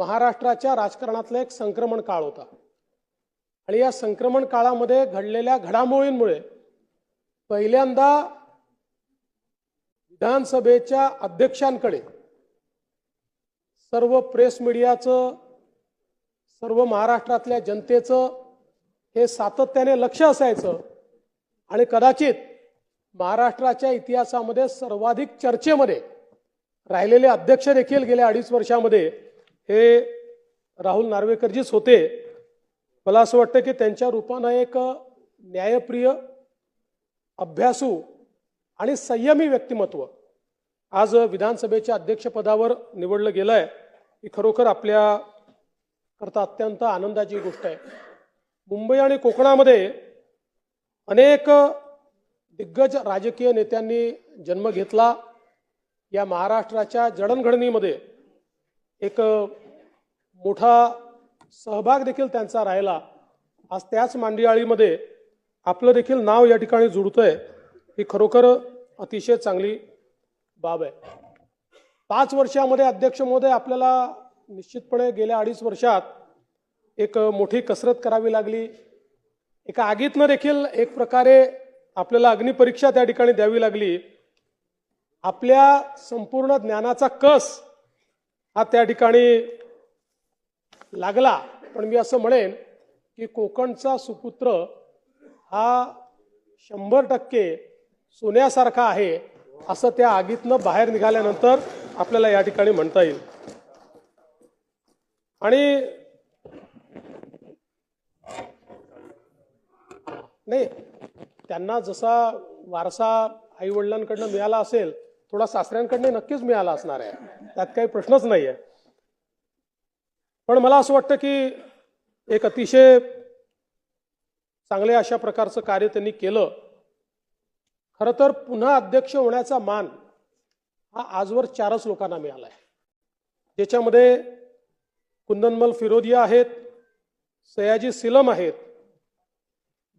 महाराष्ट्राच्या राजकारणातला एक संक्रमण काळ होता. आणि या संक्रमण काळामध्ये घडलेल्या घडामोडींमुळे पहिल्यांदा विधानसभेच्या अध्यक्षांकडे सर्व प्रेस मीडियाचं सर्व महाराष्ट्रातल्या जनतेचं हे सातत्याने लक्ष असायचं. आणि कदाचित महाराष्ट्राच्या इतिहासामध्ये सर्वाधिक चर्चेमध्ये राहिलेले अध्यक्ष देखील गेल्या अडीच वर्षामध्ये हे राहुल नार्वेकरजीच होते. मला असं वाटतं की त्यांच्या रूपानं एक न्यायप्रिय अभ्यासू आणि संयमी व्यक्तिमत्व आज विधानसभेच्या अध्यक्षपदावर निवडलं गेलं आहे ही खरोखर आपल्या करता अत्यंत आनंदाची गोष्ट आहे. मुंबई आणि कोकणामध्ये अनेक दिग्गज राजकीय नेत्यांनी जन्म घेतला. या महाराष्ट्राच्या जडणघडणीमध्ये एक मोठा सहभाग देखील त्यांचा राहिला. आज त्याच मांडियाळीमध्ये आपलं देखील नाव या ठिकाणी जुळतंय ही खरोखर अतिशय चांगली बाब आहे. पाच वर्षामध्ये अध्यक्ष महोदय आपल्याला निश्चितपणे गेल्या अडीच वर्षात एक मोठी कसरत करावी लागली. एका आगीतनं देखील एक प्रकारे आपल्याला अग्निपरीक्षा त्या ठिकाणी द्यावी लागली. आपल्या संपूर्ण ज्ञानाचा कस हा त्या ठिकाणी लागला. पण मी असं म्हणेन की कोकणचा सुपुत्र हा शंभर टक्के सोन्यासारखा आहे असं त्या आगीतनं बाहेर निघाल्यानंतर आपल्याला या ठिकाणी म्हणता येईल. आणि नाही त्यांना जसा वारसा आई वडिलांकडनं मिळाला असेल थोडा सासऱ्यांकडनं नक्कीच मिळाला असणार आहे. त्यात काही प्रश्नच नाही आहे पण मला असं वाटतं की एक अतिशय चांगले अशा प्रकारचं कार्य त्यांनी केलं. खरं तर पुन्हा अध्यक्ष होण्याचा मान हा आजवर चारच लोकांना मिळाला आहे ज्याच्यामध्ये कुंदनमल फिरोदिया आहेत सयाजी सिलम आहेत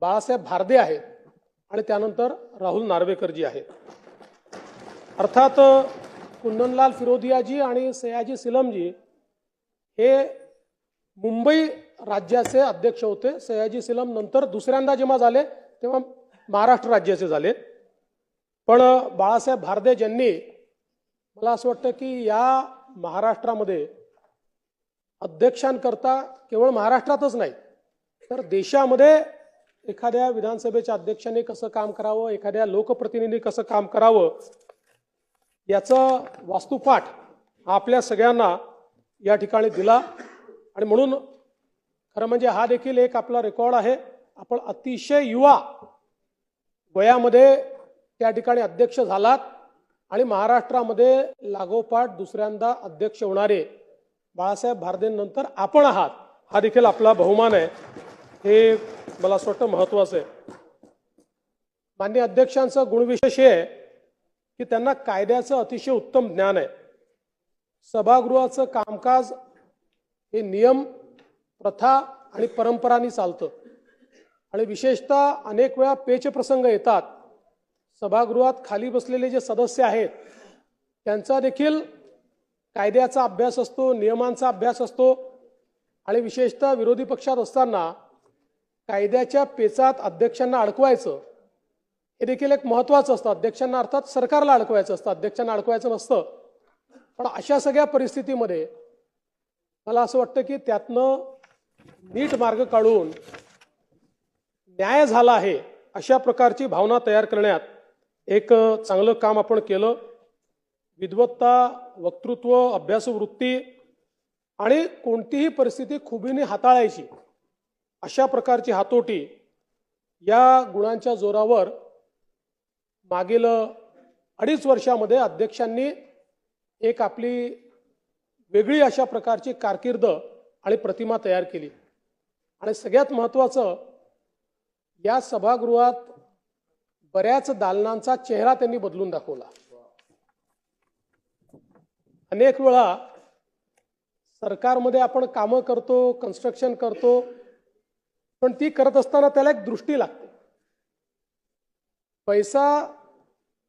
बाळासाहेब भारदे आहेत आणि त्यानंतर राहुल नार्वेकरजी आहेत. अर्थात कुंदनलाल फिरोदियाजी आणि सयाजी सिलमजी हे मुंबई राज्याचे अध्यक्ष होते. सयाजी सिलम नंतर दुसऱ्यांदा जेव्हा झाले तेव्हा महाराष्ट्र राज्याचे झाले. पण बाळासाहेब भारदे यांनी मला असं वाटतं की या महाराष्ट्रामध्ये अध्यक्षांकरता केवळ महाराष्ट्रातच नाही तर देशामध्ये एखाद्या विधानसभेच्या अध्यक्षाने कसं काम करावं एखाद्या लोकप्रतिनिधी कसं काम करावं याचा वास्तुपाठ आपल्या सगळ्यांना या ठिकाणी दिला. आणि म्हणून खरं म्हणजे हा देखील एक आपला रेकॉर्ड आहे. आपण अतिशय युवा वयामध्ये त्या ठिकाणी अध्यक्ष झालात. आणि महाराष्ट्रामध्ये लागोपाठ दुसऱ्यांदा अध्यक्ष होणारे बाळासाहेब भारदेंनंतर आपण आहात हा देखील आपला बहुमान आहे. हे मला असं वाटतं महत्वाचं आहे. मान्य अध्यक्षांचं गुणविशेष हे आहे की त्यांना कायद्याचं अतिशय उत्तम ज्ञान आहे. सभागृहाचं कामकाज हे नियम प्रथा आणि परंपरांनी चालतं. आणि विशेषतः अनेक वेळा पेच प्रसंग येतात. सभागृहात खाली बसलेले जे सदस्य आहेत त्यांचा देखील कायद्याचा अभ्यास असतो नियमांचा अभ्यास असतो. आणि विशेषतः विरोधी पक्षात असताना कायद्याच्या पेचात अध्यक्षांना अडकवायचं हे देखील एक महत्वाचं असतं. अध्यक्षांना अर्थात सरकारला अडकवायचं असतं. अध्यक्षांना अडकवायचं नसतं. पण अशा सगळ्या परिस्थितीमध्ये मला असं वाटतं की त्यातनं नीट मार्ग काढून न्याय झाला आहे अशा प्रकारची भावना तयार करण्यात एक चांगलं काम आपण केलं. विद्वत्ता वक्तृत्व अभ्यासवृत्ती आणि कोणतीही परिस्थिती खुबीने हाताळायची अशा प्रकारची हातोटी या गुणांच्या जोरावर मागील अडीच वर्षामध्ये अध्यक्षांनी एक आपली वेगळी अशा प्रकारची कारकीर्द आणि प्रतिमा तयार केली. आणि सगळ्यात महत्त्वाचं या सभागृहात बऱ्याच दालनांचा चेहरा त्यांनी बदलून दाखवला. अनेक वेळा सरकारमध्ये आपण कामं करतो कन्स्ट्रक्शन करतो पण ती करत असताना त्याला एक दृष्टी लागते. पैसा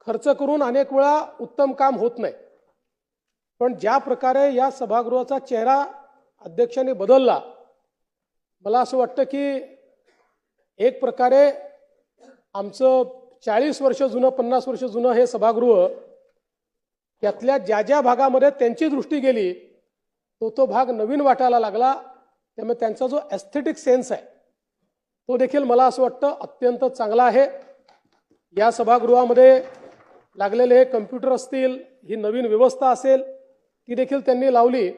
खर्च करून अनेक वेळा उत्तम काम होत नाही. पण ज्या प्रकारे या सभागृहाचा चेहरा अध्यक्षांनी बदलला मला असं वाटतं की एक प्रकारे आमचं चाळीस वर्ष जुनं पन्नास वर्ष जुनं हे सभागृह त्यातल्या ज्या ज्या भागामध्ये त्यांची दृष्टी गेली तो तो भाग नवीन वाटायला लागला. त्यामुळे त्यांचा जो एस्थेटिक सेन्स आहे तो देखील मला असं वाटतं अत्यंत चांगला आहे. या सभागृहामध्ये लागलेले हे कम्प्युटर असतील ही नवीन व्यवस्था असेल ती देखील त्यांनी लावली.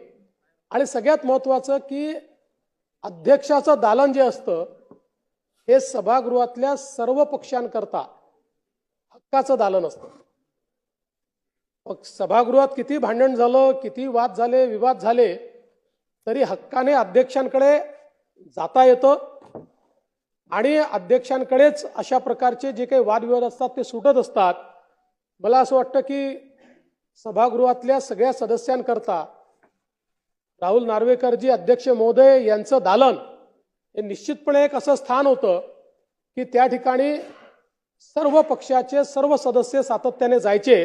आणि सगळ्यात महत्त्वाचं की अध्यक्षाचं दालन जे असतं हे सभागृहातल्या सर्व पक्षांकरता हक्काचं दालन असतं. मग सभागृहात किती भांडण झालं किती वाद झाले विवाद झाले तरी हक्काने अध्यक्षांकडे जाता येतं. आणि अध्यक्षांकडेच अशा प्रकारचे जे काही वादविवाद असतात ते सुटत असतात. मला असं वाटतं की सभागृहातल्या सगळ्या सदस्यांकरता राहुल नार्वेकरजी अध्यक्ष महोदय यांचं दालन हे निश्चितपणे एक असं स्थान होतं की त्या ठिकाणी सर्व पक्षाचे सर्व सदस्य सातत्याने जायचे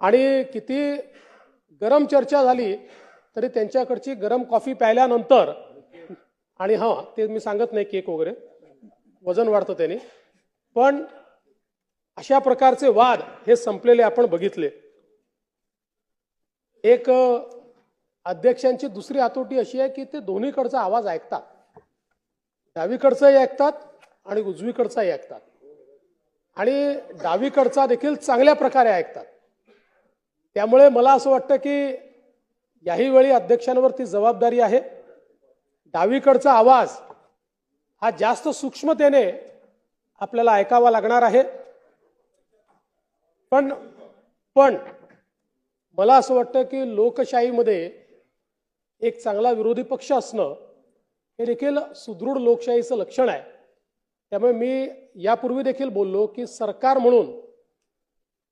आणि किती गरम चर्चा झाली तरी त्यांच्याकडची गरम कॉफी प्यायल्यानंतर आणि हां ते मी सांगत नाही केक वगैरे वजन वाढतं त्याने पण अशा प्रकारचे वाद हे संपलेले आपण बघितले. एक अध्यक्षांची दुसरी हातोटी अशी आहे की ते दोन्हीकडचा आवाज ऐकतात. डावीकडचाही ऐकतात आणि उजवीकडचाही ऐकतात. आणि डावीकडचा देखील चांगल्या प्रकारे ऐकतात. त्यामुळे मला असं वाटतं की याही वेळी अध्यक्षांवरती जबाबदारी आहे. डावीकडचा आवाज हा जास्त सूक्ष्मतेने आपल्याला ऐकावा लागणार आहे. पण पण मला असं वाटतं की लोकशाहीमध्ये एक चांगला विरोधी पक्ष असणं हे देखील सुदृढ लोकशाहीचं लक्षण आहे. त्यामुळे मी यापूर्वी देखील बोललो की सरकार म्हणून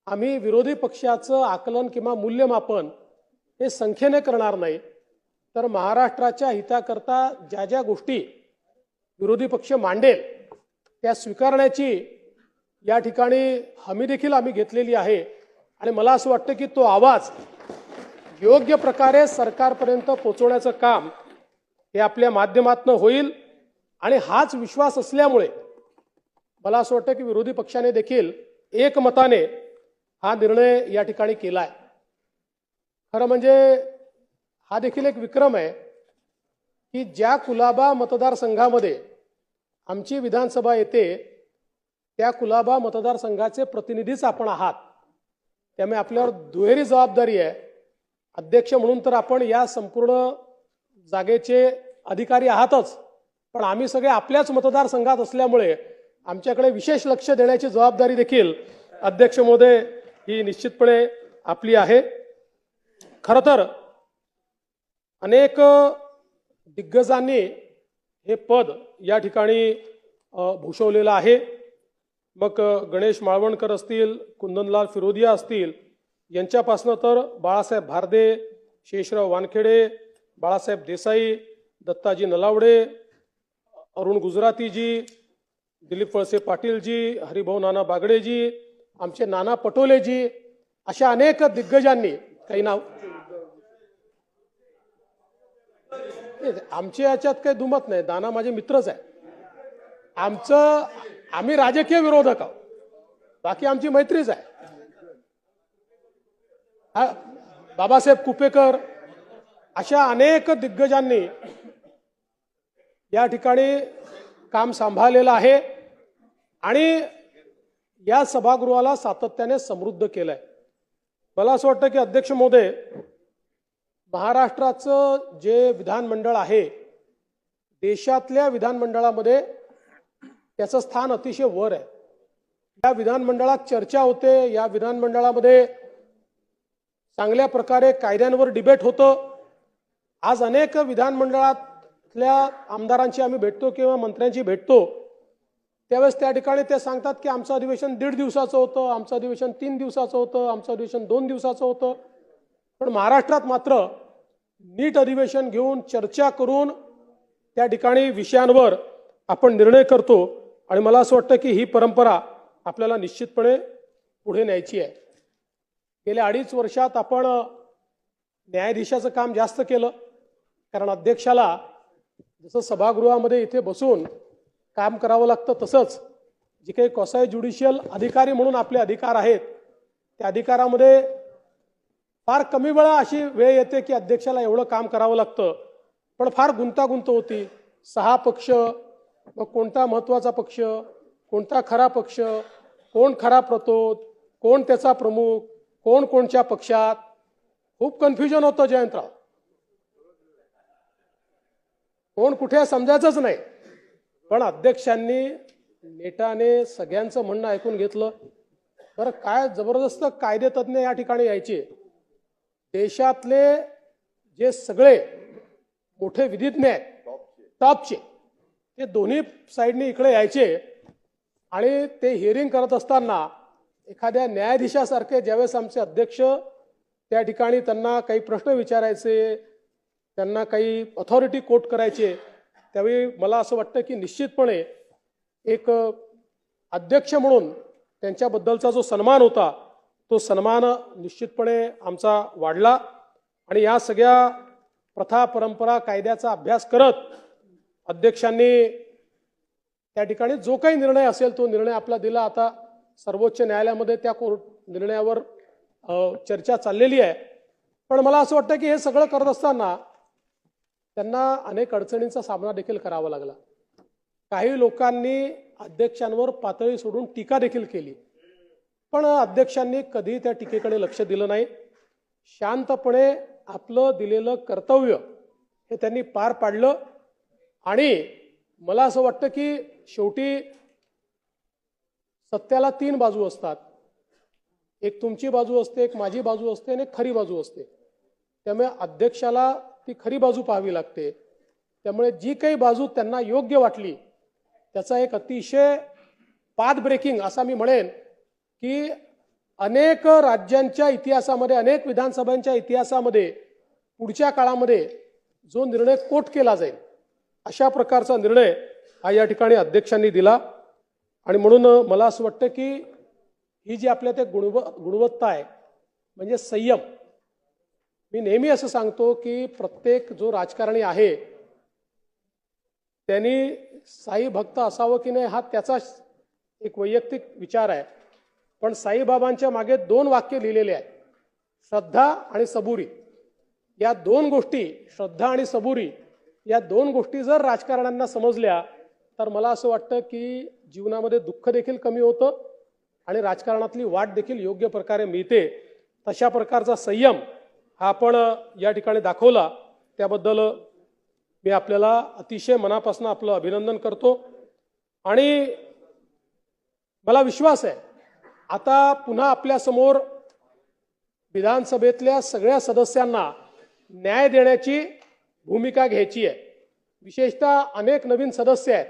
आम्ही विरोधी पक्षाचं आकलन किंवा मूल्यमापन हे संख्येने करणार नाही तर महाराष्ट्राच्या हिताकरता ज्या ज्या गोष्टी विरोधी पक्ष मांडेल त्या स्वीकारण्याची या ठिकाणी हमी देखील आम्ही घेतलेली आहे. आणि मला असं वाटतं की तो आवाज योग्य प्रकारे सरकारपर्यंत पोचवण्याचं काम हे आपल्या माध्यमातनं होईल. आणि हाच विश्वास असल्यामुळे मला असं वाटतं की विरोधी पक्षाने देखील एकमताने हा निर्णय या ठिकाणी केला आहे खरं म्हणजे हा देखील एक विक्रम आहे की ज्या कुलाबा मतदारसंघामध्ये आमची विधानसभा येते त्या कुलाबा मतदारसंघाचे प्रतिनिधीच आपण आहात. त्यामुळे आपल्यावर दुहेरी जबाबदारी आहे. अध्यक्ष म्हणून तर आपण या संपूर्ण जागेचे अधिकारी आहातच. पण आम्ही सगळे आपल्याच मतदारसंघात असल्यामुळे आमच्याकडे विशेष लक्ष देण्याची जबाबदारी देखील अध्यक्ष महोदय ही निश्चितपणे आपली आहे. खरं तर अनेक दिग्गजांनी हे पद या ठिकाणी भूषवलेलं आहे. मग गणेश माळवणकर असतील कुंदनलाल फिरोदिया असतील यांच्यापासनं तर बाळासाहेब भारदे शेषराव वानखेडे बाळासाहेब देसाई दत्ताजी नलावडे अरुण गुजरातीजी दिलीप वळसे पाटीलजी हरिभाऊ नाना बागडेजी आमचे नाना पटोलेजी अशा अनेक दिग्गजांनी काही नाव आमच्या याच्यात काही दुमत नाही दाना माझे मित्रच आहे आमचं आम्ही राजकीय विरोधक आहोत. बाकी आमची मैत्रीच आहे. बाबासाहेब कुपेकर अशा अनेक दिग्गजांनी या ठिकाणी काम सांभाळलेलं आहे आणि या सभागृहाला सातत्याने समृद्ध केलंय. मला असं वाटतं की अध्यक्ष मोदे महाराष्ट्राचं जे विधानमंडळ आहे देशातल्या विधानमंडळामध्ये त्याचं स्थान अतिशय वर आहे. या विधानमंडळात चर्चा होते या विधानमंडळामध्ये चांगल्या प्रकारे कायद्यांवर डिबेट होतं. आज अनेक विधानमंडळातल्या आमदारांची आम्ही भेटतो किंवा मंत्र्यांची भेटतो. त्यावेळेस त्या ठिकाणी ते सांगतात की आमचं अधिवेशन दीड दिवसाचं होतं आमचं अधिवेशन तीन दिवसाचं होतं आमचं अधिवेशन दोन दिवसाचं होतं. पण महाराष्ट्रात मात्र नीट अधिवेशन घेऊन चर्चा करून त्या ठिकाणी विषयांवर आपण निर्णय करतो. आणि मला असं वाटतं की ही परंपरा आपल्याला निश्चितपणे पुढे न्यायची आहे. गेल्या अडीच वर्षात आपण न्यायाधीशाचं काम जास्त केलं. कारण अध्यक्षाला जसं सभागृहामध्ये इथे बसून काम करावं लागतं तसंच जे काही कॉसाय ज्युडिशियल अधिकारी म्हणून आपले अधिकार आहेत त्या अधिकारामध्ये फार कमी वेळा अशी वेळ येते की अध्यक्षाला एवढं काम करावं लागतं. पण फार गुंतागुंत होती. सहा पक्ष मग कोणता महत्त्वाचा पक्ष कोणता खरा पक्ष कोण खरा प्रतोद कोण त्याचा प्रमुख कोण कोणच्या पक्षात? खूप कन्फ्युजन होतं जयंतराव. कोण कुठे समजायचंच नाही. पण अध्यक्षांनी नेटाने सगळ्यांचं म्हणणं ऐकून घेतलं. बरं काय जबरदस्त कायदेतज्ञ या ठिकाणी यायचे. देशातले जे सगळे मोठे विधिज्ञ आहेत टॉपचे ते दोन्ही साईडने इकडे यायचे आणि ते हिअरिंग करत असताना एखाद्या न्यायाधीशासारखे ज्यावेळेस आमचे अध्यक्ष त्या ठिकाणी त्यांना काही प्रश्न विचारायचे त्यांना काही अथॉरिटी कोट करायचे त्यावेळी मला असं वाटतं की निश्चितपणे एक अध्यक्ष म्हणून त्यांच्याबद्दलचा जो सन्मान होता तो सन्मान निश्चितपणे आमचा वाढला. आणि या सगळ्या प्रथा परंपरा कायद्याचा अभ्यास करत अध्यक्षांनी त्या ठिकाणी जो काही निर्णय असेल तो निर्णय आपला दिला. आता सर्वोच्च न्यायालयामध्ये त्या कोर्ट निर्णयावर चर्चा चाललेली आहे. पण मला असं वाटतं की हे सगळं करत असताना त्यांना अनेक अडचणींचा सामना देखील करावा लागला. काही लोकांनी अध्यक्षांवर पातळी सोडून टीका देखील केली. पण अध्यक्षांनी कधी त्या टीकेकडे लक्ष दिलं नाही. शांतपणे आपलं दिलेलं कर्तव्य हे त्यांनी पार पाडलं. आणि मला असं वाटतं की शेवटी सत्याला तीन बाजू असतात. एक तुमची बाजू असते एक माझी बाजू असते आणि एक खरी बाजू असते. त्यामुळे अध्यक्षाला ती खरी बाजू पाहावी लागते. त्यामुळे जी काही बाजू त्यांना योग्य वाटली त्याचा एक अतिशय पाथ ब्रेकिंग असा मी म्हणेन की अनेक राज्यांच्या इतिहासामध्ये अनेक विधानसभांच्या इतिहासामध्ये पुढच्या काळामध्ये जो निर्णय कोट केला जाईल अशा प्रकारचा निर्णय हा या ठिकाणी अध्यक्षांनी दिला. आणि म्हणून मला असं वाटतं की ही जी आपल्या ते गुणव गुणवत्ता आहे म्हणजे संयम मी नेहमी असं सांगतो की प्रत्येक जो राजकारणी आहे त्यांनी साई भक्त असावं की नाही हा त्याचा एक वैयक्तिक विचार आहे. पण साईबाबांच्या मागे दोन वाक्य लिहिलेले आहेत श्रद्धा आणि सबुरी. या दोन गोष्टी श्रद्धा आणि सबुरी या दोन गोष्टी जर राजकारण्यांना समजल्या तर मला असं वाटतं की जीवनामध्ये दुःख देखील कमी होतं आणि राजकारणातली वाट देखील योग्य प्रकारे मिळते. तशा प्रकारचा संयम हा आपण या ठिकाणी दाखवला. त्याबद्दल मी आपल्याला अतिशय मनापासून आपलं अभिनंदन करतो. आणि मला विश्वास आहे आता पुन्हा आपल्यासमोर विधानसभेतल्या सगळ्या सदस्यांना न्याय देण्याची भूमिका घ्यायची आहे. विशेषतः अनेक नवीन सदस्य आहेत.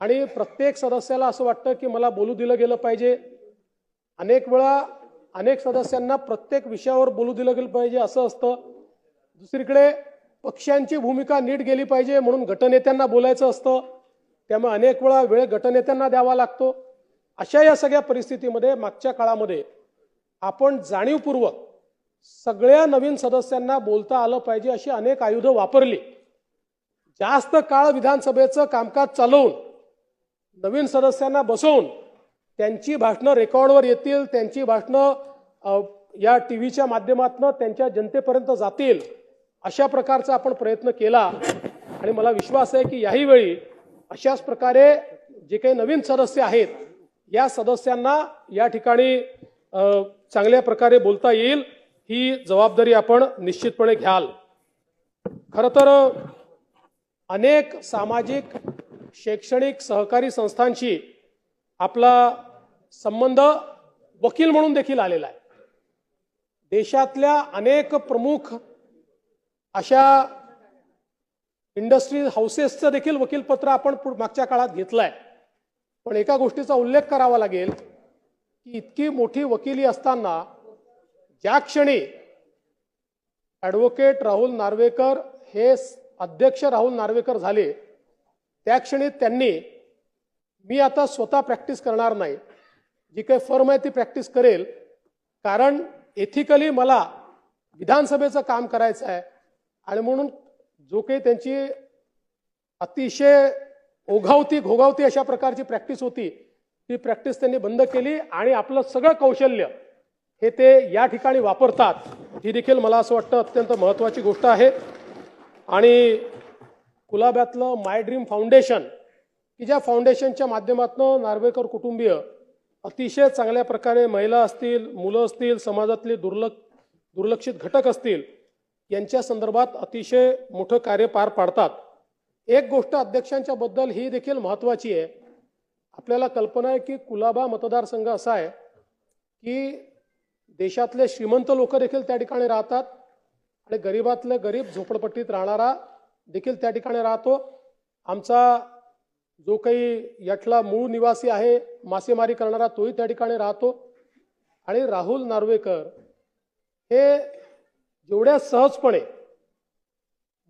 आणि प्रत्येक सदस्याला असं वाटतं की मला बोलू दिलं गेलं पाहिजे. अनेक वेळा अनेक सदस्यांना प्रत्येक विषयावर बोलू दिलं गेलं पाहिजे असं असतं. दुसरीकडे पक्षांची भूमिका नीट गेली पाहिजे म्हणून गटनेत्यांना बोलायचं असतं. त्यामुळे अनेक वेळा वेळ गटनेत्यांना द्यावा लागतो. अशा या सगळ्या परिस्थितीमध्ये मागच्या काळामध्ये आपण जाणीवपूर्वक सगळ्या नवीन सदस्यांना बोलता आलं पाहिजे अशी अनेक आयुधं वापरली. जास्त काळ विधानसभेचं कामकाज चालवून नवीन सदस्यांना बसवून त्यांची भाषणं रेकॉर्डवर येतील त्यांची भाषणं या टी व्हीच्या माध्यमातून त्यांच्या जनतेपर्यंत जातील अशा प्रकारचा आपण प्रयत्न केला. आणि मला विश्वास आहे की याही वेळी अशाच प्रकारे जे काही नवीन सदस्य आहेत या सदस्यांना या ठिकाणी चांगल्या प्रकारे बोलता येईल. ही जबाबदारी आपण निश्चितपणे घ्याल. खरं तर अनेक सामाजिक शैक्षणिक सहकारी संस्थांशी आपला संबंध वकील म्हणून देखील आलेला आहे. देशातल्या अनेक प्रमुख अशा इंडस्ट्रीज हाऊसेसचं देखील वकीलपत्र आपण पुढ- मागच्या काळात घेतलं आहे पण एका गोष्टीचा उल्लेख करावा लागेल की इतकी मोठी वकिली असताना ज्या क्षणी ॲडव्होकेट राहुल नार्वेकर हे अध्यक्ष राहुल नार्वेकर झाले त्या क्षणी त्यांनी मी आता स्वतः प्रॅक्टिस करणार नाही. जी काही फर्म आहे ती प्रॅक्टिस करेल. कारण एथिकली मला विधानसभेचं काम करायचं आहे. आणि म्हणून जो काही त्यांची अतिशय ओघावती घोगावती अशा प्रकारची प्रॅक्टिस होती ती प्रॅक्टिस त्यांनी बंद केली आणि आपलं सगळं कौशल्य हे ते या ठिकाणी वापरतात ही देखील मला असं वाटतं अत्यंत महत्त्वाची गोष्ट आहे. आणि कुलाब्यातलं माय ड्रीम फाउंडेशन की ज्या फाउंडेशनच्या माध्यमातून नार्वेकर कुटुंबीय अतिशय चांगल्या प्रकारे महिला असतील मुलं असतील समाजातले दुर्लक्ष दुर्लक्षित घटक असतील यांच्या संदर्भात अतिशय मोठं कार्य पार पाडतात. एक गोष्ट अध्यक्षांच्या बद्दल ही देखील महत्त्वाची आहे. आपल्याला कल्पना आहे की कुलाबा मतदारसंघ असा आहे की देशातले श्रीमंत लोक देखील त्या ठिकाणी राहतात आणि गरीबातले गरीब झोपडपट्टीत राहणारा देखील त्या ठिकाणी राहतो. आमचा जो काही यातला मूळ निवासी आहे मासेमारी करणारा तोही त्या ठिकाणी राहतो. आणि राहुल नार्वेकर हे जेवढ्या सहजपणे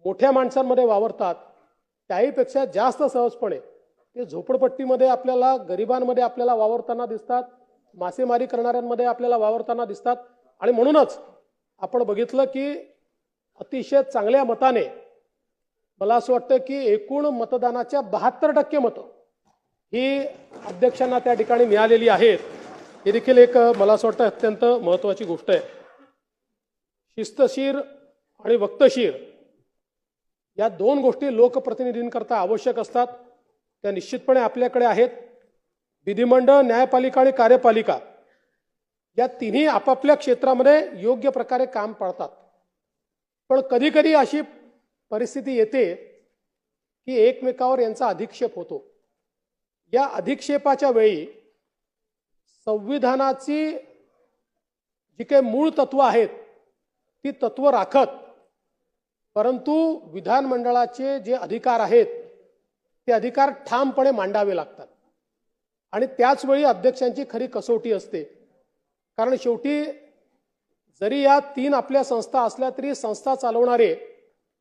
मोठ्या माणसांमध्ये वावरतात त्याहीपेक्षा जास्त सहजपणे ते झोपडपट्टीमध्ये आपल्याला गरिबांमध्ये आपल्याला वावरताना दिसतात. मासेमारी करणाऱ्यांमध्ये आपल्याला वावरताना दिसतात. आणि म्हणूनच आपण बघितलं की अतिशय चांगल्या मताने मला असं वाटतं की एकूण मतदानाच्या बहात्तर टक्के मतं ही अध्यक्षांना त्या ठिकाणी मिळालेली आहेत. हे देखील एक मला असं वाटतं अत्यंत महत्त्वाची गोष्ट आहे. शिस्तशीर आणि वक्तशीर या दोन गोष्टी लोकप्रतिनिधींकरता आवश्यक असतात. त्या निश्चितपणे आपल्याकडे आहेत. विधिमंडळ न्यायपालिका आणि कार्यपालिका या तिन्ही आपापल्या क्षेत्रामध्ये योग्य प्रकारे काम पाळतात. पण कधीकधी अशी परिस्थिती येते की एकमेकावर यांचा अधिक्षेप होतो. या अधिक्षेपाच्या वेळी संविधानाची जी काही मूळ तत्व आहेत ती तत्व राखत परंतु विधानमंडळाचे जे अधिकार आहेत ते अधिकार ठामपणे मांडावे लागतात. आणि त्याचवेळी अध्यक्षांची खरी कसोटी असते. कारण शेवटी जरी या तीन आपल्या संस्था असल्या तरी संस्था चालवणारे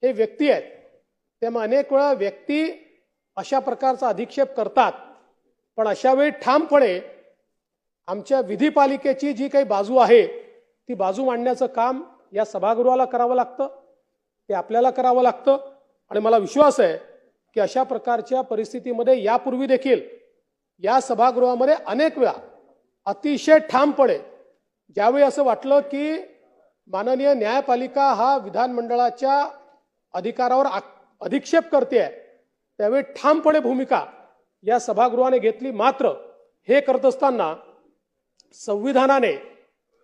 हे व्यक्ती आहेत. त्यामुळे अनेक वेळा व्यक्ती अशा प्रकारचा अधिक्षेप करतात. पण अशा वेळी ठामपणे आमच्या विधीपालिकेची जी काही बाजू आहे ती बाजू मांडण्याचं काम या सभागृहाला करावं लागतं. ते आपल्याला करावं लागतं. आणि मला विश्वास आहे की अशा प्रकारच्या परिस्थितीमध्ये यापूर्वी देखील या सभागृहामध्ये अनेक वेळा अतिशय ठामपणे ज्यावेळी असं वाटलं की माननीय न्यायपालिका हा विधानमंडळाच्या अधिकारावर अधिक्षेप करते आहे त्यावेळी ठामपणे भूमिका या सभागृहाने घेतली. मात्र हे करत असताना संविधानाने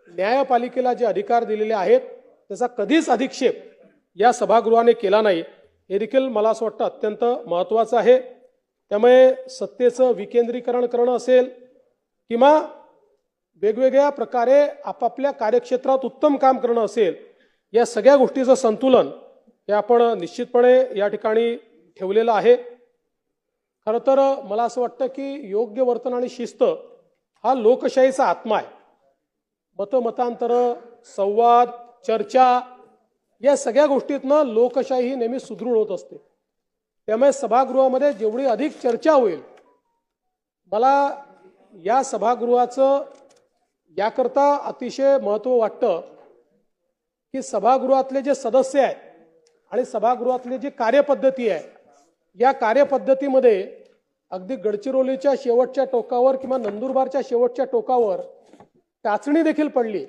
न्यायपालिकेला जे अधिकार दिलेले आहेत त्याचा कधीच अधिक्षेप या सभागृहाने केला नाही. हे देखील मला असं वाटतं अत्यंत महत्त्वाचं आहे. त्यामुळे सत्तेचं विकेंद्रीकरण करणं असेल किंवा वेगवेगळ्या प्रकारे आपापल्या कार्यक्षेत्रात उत्तम काम करणं असेल या सगळ्या गोष्टीचं संतुलन हे आपण निश्चितपणे या ठिकाणी ठेवलेलं आहे. खरं तर मला असं वाटतं की योग्य वर्तन आणि शिस्त हा लोकशाहीचा आत्मा आहे. मतमतांतर संवाद चर्चा या सगळ्या गोष्टीतनं लोकशाही नेहमी सुदृढ होत असते. त्यामुळे सभागृहामध्ये जेवढी अधिक चर्चा होईल मला या सभागृहाचं याकरता अतिशय महत्त्व वाटतं की सभागृहातले जे सदस्य आहेत आणि सभागृहातली जी कार्यपद्धती आहे या कार्यपद्धतीमध्ये अगदी गडचिरोलीच्या शेवटच्या टोकावर किंवा नंदुरबारच्या शेवटच्या टोकावर टाचणी देखील पडली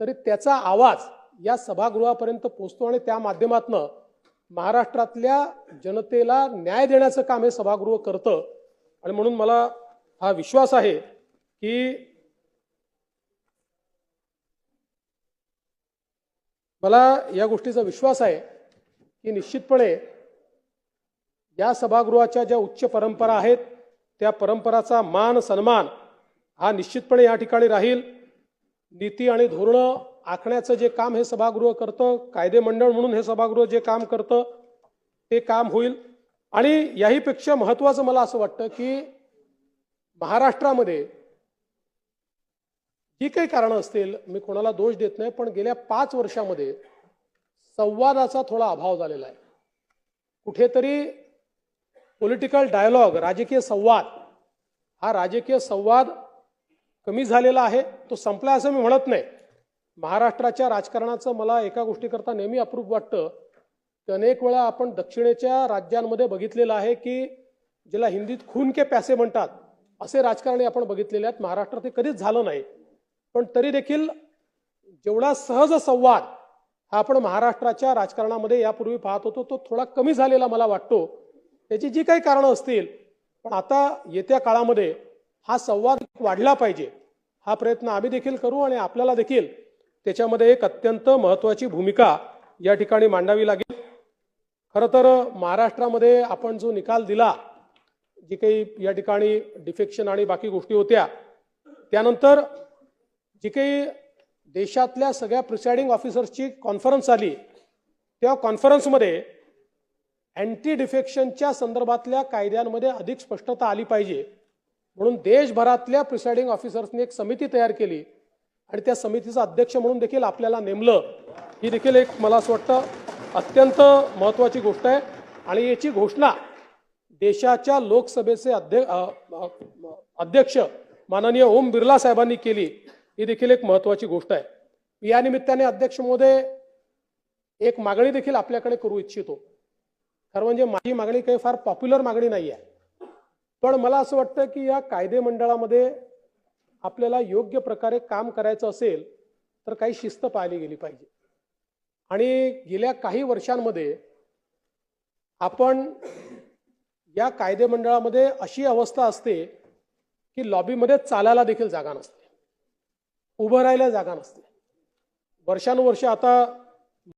तरी त्याचा आवाज या सभागृहापर्यंत पोचतो आणि त्या माध्यमातनं महाराष्ट्रातल्या जनतेला न्याय देण्याचं काम हे सभागृह करतं. आणि म्हणून मला हा विश्वास आहे की मला या गोष्टीचा विश्वास आहे की निश्चितपणे या सभागृहाच्या ज्या उच्च परंपरा आहेत त्या परंपराचा मान सन्मान हा निश्चितपणे या ठिकाणी राहील. नीती आणि धोरणं आखण्याचं जे काम हे सभागृह करतं कायदे मंडळ म्हणून हे सभागृह जे काम करतं ते काम होईल. आणि याहीपेक्षा महत्वाचं मला असं वाटतं की महाराष्ट्रामध्ये जी काही कारणं असतील मी कोणाला दोष देत नाही पण गेल्या पाच वर्षामध्ये संवादाचा थोडा अभाव झालेला आहे. कुठेतरी पॉलिटिकल डायलॉग राजकीय संवाद हा राजकीय संवाद कमी झालेला आहे तो संपला असं मी म्हणत नाही. महाराष्ट्राच्या राजकारणाचं मला एका गोष्टीकरता नेहमी अप्रूप वाटतं. की अनेक वेळा आपण दक्षिणेच्या राज्यांमध्ये बघितलेलं आहे की ज्याला हिंदीत खून के प्यासे म्हणतात असे राजकारणी आपण बघितलेले आहेत. महाराष्ट्रात ते कधीच झालं नाही. पण तरी देखील जेवढा सहज संवाद हा आपण महाराष्ट्राच्या राजकारणामध्ये यापूर्वी पाहत होतो तो थोडा कमी झालेला मला वाटतो. त्याची जी काही कारणं असतील पण आता येत्या काळामध्ये हा संवाद वाढला पाहिजे. हा प्रयत्न आम्ही देखील करू आणि आपल्याला देखील त्याच्यामध्ये एक अत्यंत महत्त्वाची भूमिका या ठिकाणी मांडावी लागेल. खरं तर महाराष्ट्रामध्ये आपण जो निकाल दिला जी काही या ठिकाणी डिफेक्शन आणि बाकी गोष्टी होत्या त्यानंतर जी काही देशातल्या सगळ्या प्रिसाइडिंग ऑफिसर्सची कॉन्फरन्स आली त्या कॉन्फरन्समध्ये अँटी डिफेक्शनच्या संदर्भातल्या कायद्यांमध्ये अधिक स्पष्टता आली पाहिजे. म्हणून देशभरातल्या प्रिसाइडिंग ऑफिसर्सनी एक समिती तयार केली. आणि त्या समितीचा अध्यक्ष म्हणून देखील आपल्याला नेमलं ही देखील एक मला असं वाटतं अत्यंत महत्वाची गोष्ट आहे. आणि याची घोषणा देशाच्या लोकसभेचे अध्यक्ष अध्यक्ष माननीय ओम बिर्ला साहेबांनी केली ही देखील एक महत्वाची गोष्ट आहे. या निमित्ताने अध्यक्ष महोदय एक मागणी देखील आपल्याकडे करू इच्छितो. खरं म्हणजे माझी मागणी काही फार पॉप्युलर मागणी नाही आहे पण मला असं वाटतं की या कायदे मंडळामध्ये आपल्याला योग्य प्रकारे काम करायचं असेल तर काही शिस्त पाळली गेली पाहिजे. आणि गेल्या काही वर्षांमध्ये आपण या कायदे मंडळामध्ये अशी अवस्था असते की लॉबीमध्ये चालायला देखील जागा नसते. उभं राहायला जागा नसते. वर्षानुवर्ष आता